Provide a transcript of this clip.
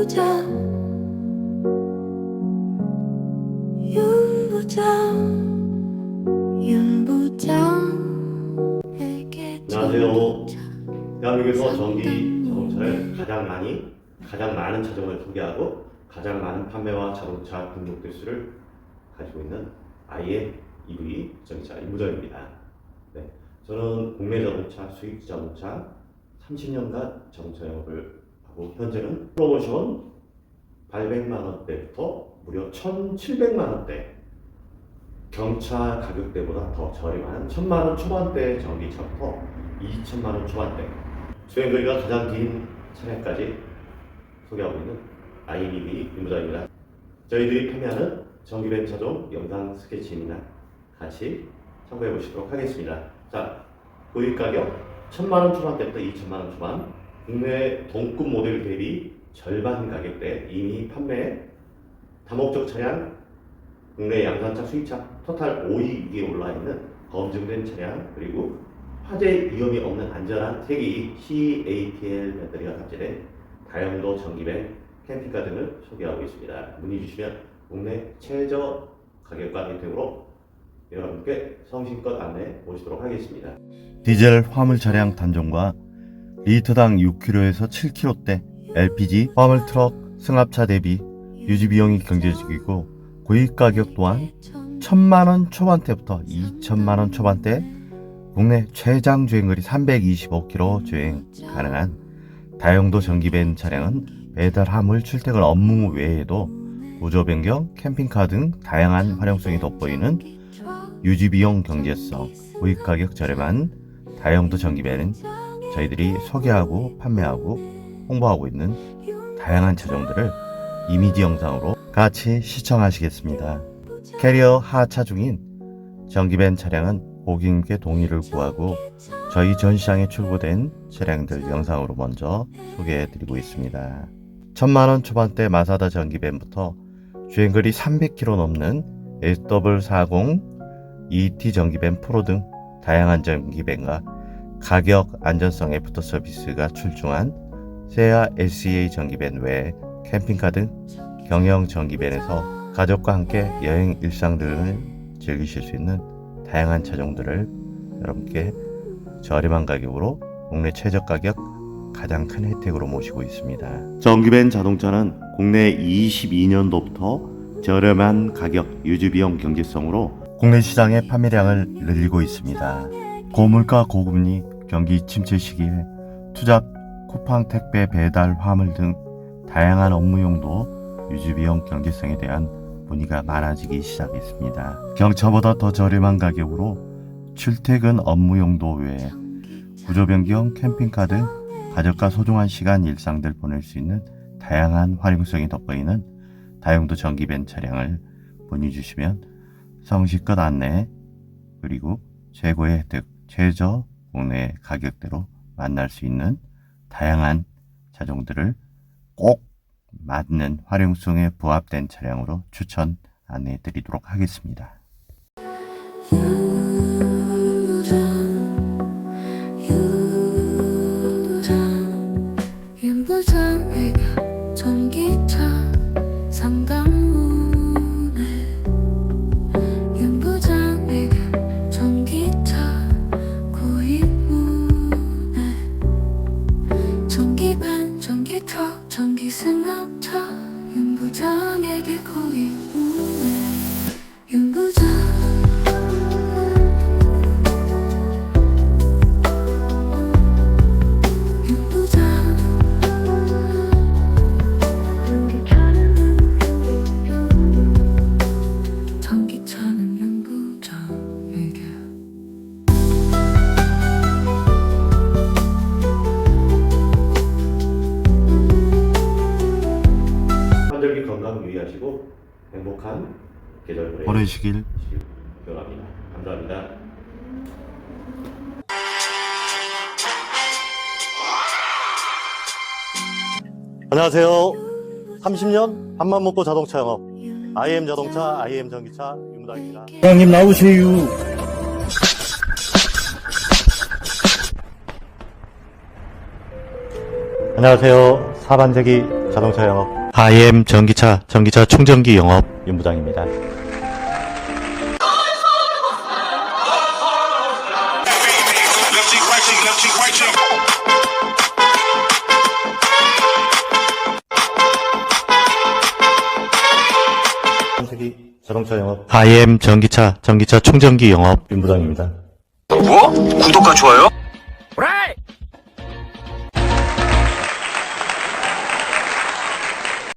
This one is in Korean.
윤부장. 윤부장. 윤부장에게 안녕하세요. 대한민국에서 전기 자동차를 가장 많이 가장 많은 차종을 소개하고 가장 많은 판매와 자동차 등록 대수를 가지고 있는 IM EV 전기차 임부정입니다. 네, 저는 국내 자동차 수입 자동차 30년간 자동차 영업을 하고 현재는 프로모션 800만 원대부터 무려 1,700만 원대 경차 가격대보다 더 저렴한 1,000만 원 초반대 전기차부터 2천만 원 초반대 주행거리가 가장 긴 차량까지 소개하고 있는 IMEV 윤부장입니다. 저희들이 판매하는 전기벤 차종 영상 스케치입니다. 같이 참고해 보시도록 하겠습니다. 자, 구입 가격 1천만 원 초반대부터 2천만 원 초반 국내 동급 모델 대비 절반 가격대 이미 판매 다목적 차량 국내 양산차 수입차 토탈 5위에 올라 있는 검증된 차량 그리고 화재 위험이 없는 안전한 세계의 CATL 배터리가 탑재된 다용도 전기배 캠핑카 등을 소개하고 있습니다. 문의 주시면 국내 최저 가격과 혜택으로 여러분께 성심껏 안내 모시도록 하겠습니다. 디젤 화물 차량 단종과 리터당 6km에서 7km대 LPG 화물 트럭 승합차 대비 유지 비용이 경제적이고 구입 가격 또한 1000만원 초반대부터 2천만원 초반대 국내 최장 주행거리 325km 주행 가능한 다용도 전기벤 차량은 배달 화물 출퇴근 업무 외에도 구조 변경, 캠핑카 등 다양한 활용성이 돋보이는 유지 비용 경제성, 구입 가격 저렴한 다용도 전기배는 저희들이 소개하고 판매하고 홍보하고 있는 다양한 차종들을 이미지 영상으로 같이 시청하시겠습니다. 캐리어 하차 중인 전기밴 차량은 고객님께 동의를 구하고 저희 전시장에 출고된 차량들 영상으로 먼저 소개해드리고 있습니다. 천만원 초반대 마사다 전기밴부터 주행거리 300km 넘는 SW40 ET 전기밴 프로 등 다양한 전기밴과 가격, 안전성 애프터 서비스가 출중한 세아 SEA 전기밴 외에 캠핑카 등 경영 전기밴에서 가족과 함께 여행 일상 등을 즐기실 수 있는 다양한 차종들을 여러분께 저렴한 가격으로 국내 최저 가격 가장 큰 혜택으로 모시고 있습니다. 전기밴 자동차는 국내 22년도부터 저렴한 가격 유지비용 경제성으로 국내 시장의 판매량을 늘리고 있습니다. 고물가 고금리 경기 침체 시기에 투잡 쿠팡 택배 배달 화물 등 다양한 업무 용도 유지 비용 경제성에 대한 문의가 많아지기 시작했습니다. 경차보다 더 저렴한 가격으로 출퇴근 업무 용도 외에 구조 변경 캠핑카 등 가족과 소중한 시간 일상들 보낼 수 있는 다양한 활용성이 돋보이는 다용도 전기밴 차량을 문의 주시면 성실껏 안내 그리고 최고의 혜택 최저 국내 가격대로 만날 수 있는 다양한 차종들을 꼭 맞는 활용성에 부합된 차량으로 추천 안내해 드리도록 하겠습니다. 하시고 행복한 계절 보내 보내시길 바랍니다. 감사합니다. 안녕하세요. 30년 밥만 먹고 자동차 영업 IM 자동차 IM 전기차 윤무당입니다. 사장님 나오세요. 안녕하세요. 하반세기 자동차 영업 IM 전기차 전기차 충전기 영업 윤부장입니다. 자동차 영업 IM 전기차 전기차 충전기 영업 윤부장입니다. 뭐? 구독과 좋아요?